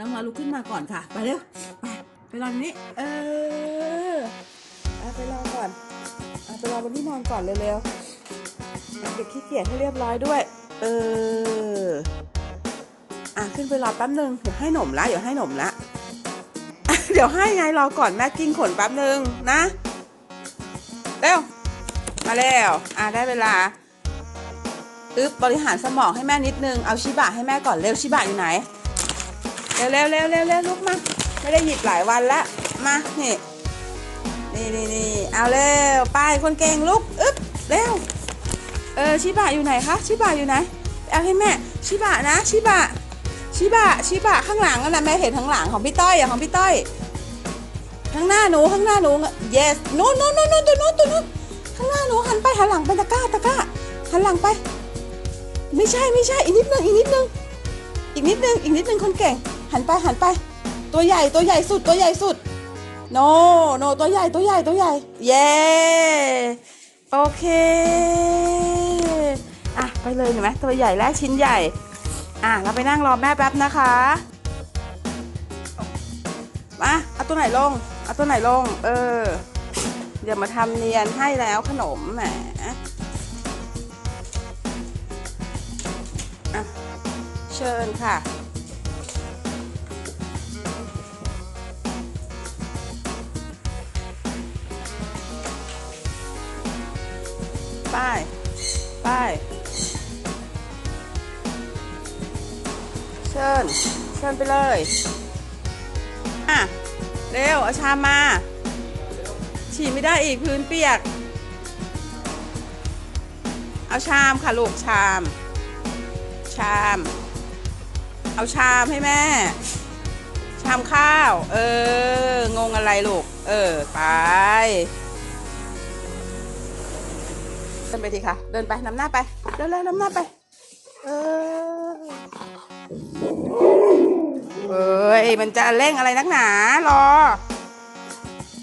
น้องมาลุกขึ้นมาก่อนค่ะ ไปเร็ว ไปไปรองนี้ เออเอาไปรอก่อนเอาไปรอบนที่นอนก่อนเร็วๆเด็กขี้เกียจให้เรียบร้อยด้วย เออ อะขึ้นไปรอแป๊บนึงเดี๋ยวให้หนมละเดี๋ยวให้หนมละเดี๋ยวให้ไงรอก่อนแม่กิ้งขนแป๊บนึงนะเร็วมาแล้วอะได้เวลาอึ๊บบริหารสมองให้แม่นิดนึง เอาชิบะให้แม่ก่อนเร็วชิบะอยู่ไหน เร็วเร็วเร็วเร็วเร็วลุกมา ไม่ได้หยิบหลายวันละมานี่นี่นี่นี่เอาเร็วไปคนเก่งลุกอึ๊บเร็วเออชิบะอยู่ไหนคะชิบะอยู่ไหนเอาให้แม่ชิบะนะชิบะชิบะชิบะข้างหลังนั่นนะแม่เห็นข้างหลังของพี่ต้อยอะของพี่ต้อยข้างหน้าหนูข้างหน้าหนู yes นู้นนู้นนู้นนู้นตัวนู้นตัวนู้นข้างหน้าหนูหันไปหันหลังไปตะก้าตะก้าหันหลังไป ไม่ใช่ไม่ใช่อีกนิดนึงอีกนิดนึงอีกนิดนึงอีกนิดนึงคนเก่ง หันไปหันไป ตัวใหญ่ตัวใหญ่สุดตัวใหญ่สุด โนโนตัวใหญ่ตัวใหญ่ตัวใหญ่ เย้โอเคอะไปเลยเห็นไหมตัวใหญ่และชิ้นใหญ่ อะเราไปนั่งรอแม่แป๊บนะคะมาเอาตัวไหนลงเอาตัวไหนลง เออเดี๋ยวมาทำเนียนให้แล้วขนมแหมเชิญค่ะ ไปไปเชิญเชิญไปเลยอะเร็วเอาชามมา ฉี่ไม่ได้อีกพื้นเปียก เอาชามค่ะลูกชาม ชาม เอาชามให้แม่ ชามข้าว เออ งงอะไรลูก เออ ไป เดินไปทีค่ะ เดินไปนำหน้าไป เดินเลยนำหน้าไป เออเอ้ย มันจะเร่งอะไรนักหนารอ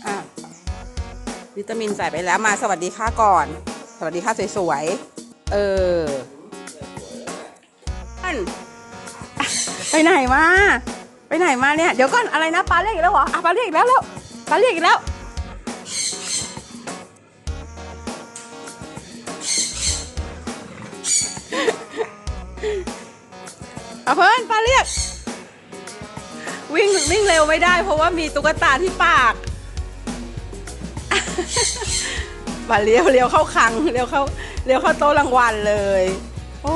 อะวิตามินใส่ไปแล้วมาสวัสดีค่ะก่อน สวัสดีค่ะสวยๆ เอออันอะไปไหนมา ไปไหนมาเนี่ย เดี๋ยวก่อนอะไรนะปลาเรียกอีกแล้วเหรออะปลาเรียกอีกแล้วแล้วปลาเรียกอีกแล้ว เอาเพิ่นปลาเรียก วิ่งวิ่งเร็วไม่ได้ เพราะว่ามีตุ๊กตาที่ปากมาเลี้ยวเลี้ยวเข้าคังเลี้ยวเข้าเลี้ยวเข้าโต๊ะรางวัลเลย โอ้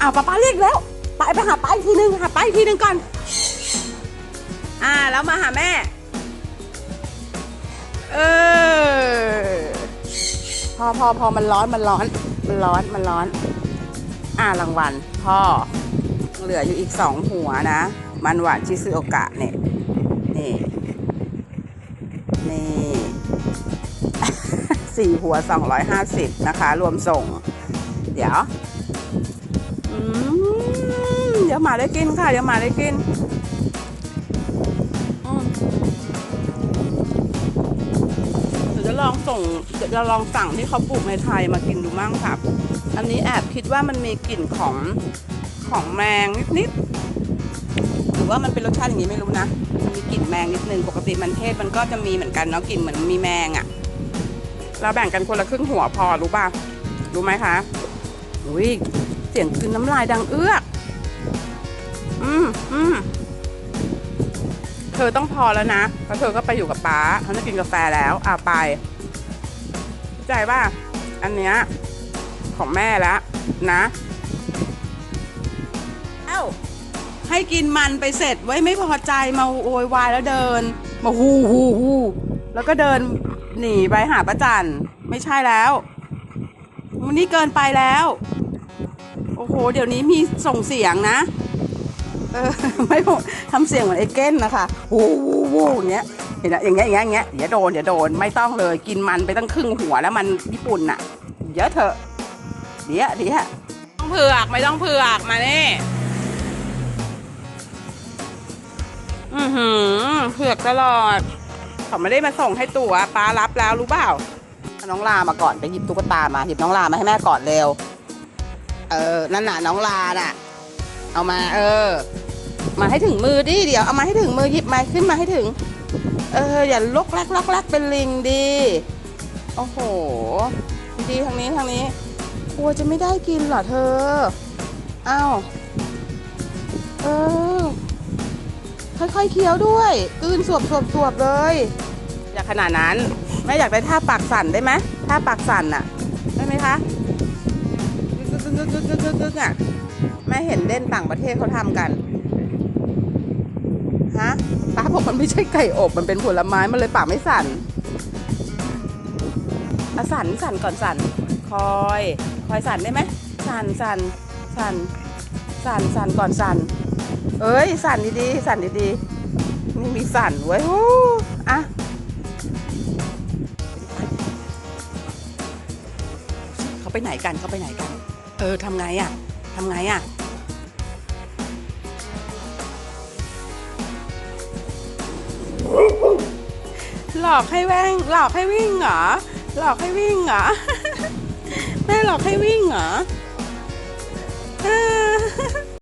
อ้าวป้าป้าเรียกแล้วไปไปหาป้าอีกทีนึงหาป้าอีกทีนึงก่อน อ่าแล้วมาหาแม่ เออพอพอพอมันร้อนมันร้อน มันร้อนมันร้อน อ่ารางวัลพ่อ เหลืออยู่อีกสองหัวนะ มันหวานชิซึโอกะเนี่ย นี่นี่สี่หัว250นะคะ รวมส่ง เดี๋ยวเดี๋ยวหมาได้กินค่ะ เดี๋ยวหมาได้กินเดี๋ยวจะลองส่งเดี๋ยวจะลองสั่งที่เขาปลูกในไทยมากินดูมั่งครับ อันนี้แอบคิดว่ามันมีกลิ่นของของแมงนิดๆหรือว่ามันเป็นรสชาติอย่างนี้ไม่รู้นะมันมีกลิ่นแมงนิดนึงปกติมันเทศมันก็จะมีเหมือนกันเนาะกลิ่นเหมือนมีแมงอะ่ะ เราแบ่งกันคนละครึ่งหัวพอรู้ป่ะรู้ไหมคะอุ้ยเสียงคืนน้ำลายดังเอื้อกอืมอืมเธอต้องพอแล้วนะเพราะเธอก็ไปอยู่กับป๊าเขาจะกินกาแฟแล้วอ่าไปเข้าใจป่ะอันเนี้ย ของแม่แล้วนะ เอ้า ให้กินมันไปเสร็จไว้ไม่พอใจมาโวยวายแล้วเดิน มาฮูฮูฮูแล้วก็เดินหนีไปหาป้าจันไม่ใช่แล้ววันนี้เกินไปแล้ว โอ้โห เดี๋ยวนี้มีส่งเสียงนะ เออ ไม่หมดทำเสียงเหมือนไอ้เก้นนะคะวูวูวูอย่างเงี้ยเห็นไหมอย่างเงี้ยอย่างเงี้ยอย่างเงี้ยเดี๋ยวโดนเดี๋ยวโดนไม่ต้องเลย กินมันไปตั้งครึ่งหัวแล้วมันญี่ปุ่นน่ะ เยอะเถอะ เดี๋ยวเดี๋ยวต้องเผือกไม่ต้องเผือกมาเนี่อือหือเผือกตลอดเขาไม่ได้มาส่งให้ตัวป้ารับแล้วรู้เปล่าเอาน้องลามาก่อนไปหยิบตุ๊กตามาหยิบน้องลามาให้แม่ก่อนเร็ว เออนั่นน่ะน้องลาน่ะ เอามา เออ มาให้ถึงมือดิเดี๋ยวเอามาให้ถึงมือหยิบมาขึ้นมาให้ถึง เออ อย่าลกแรกลกแรกเป็นลิงดีโอ้โหดีทางนี้ทางนี้ กลัวจะไม่ได้กินเหรอเธอ อ้าว เออ ค่อยๆเคี้ยวด้วยกลืนสวบสวบสวบเลย อยากขนาดนั้นแม่อยากได้ท่าปากสั่นได้ไหมท่าปากสั่นอะได้ไหมคะกึกกึกกึกกึกกึกกึกกึกอะแม่เห็นเล่นต่างประเทศเขาทำกัน ฮะป้าบอกมันไม่ใช่ไก่อบ มันเป็นผลไม้ มันเลยปากไม่สั่น อะสั่นสั่นก่อนสั่นคอย คอยสั่นได้ไหมสั่นสั่นสั่นสั่นสั่นก่อนสั่นเอ้ยสั่นดีๆสั่นดีๆนี่มีสั่นไว้ฮู้อะเขาไปไหนกันเขาไปไหนกัน เออทำไงอะทำไงอะหลอกให้แว่งหลอกให้วิ่งเหรอ หลอกให้วิ่งเหรอ แม่หลอกให้วิ่งเหรอ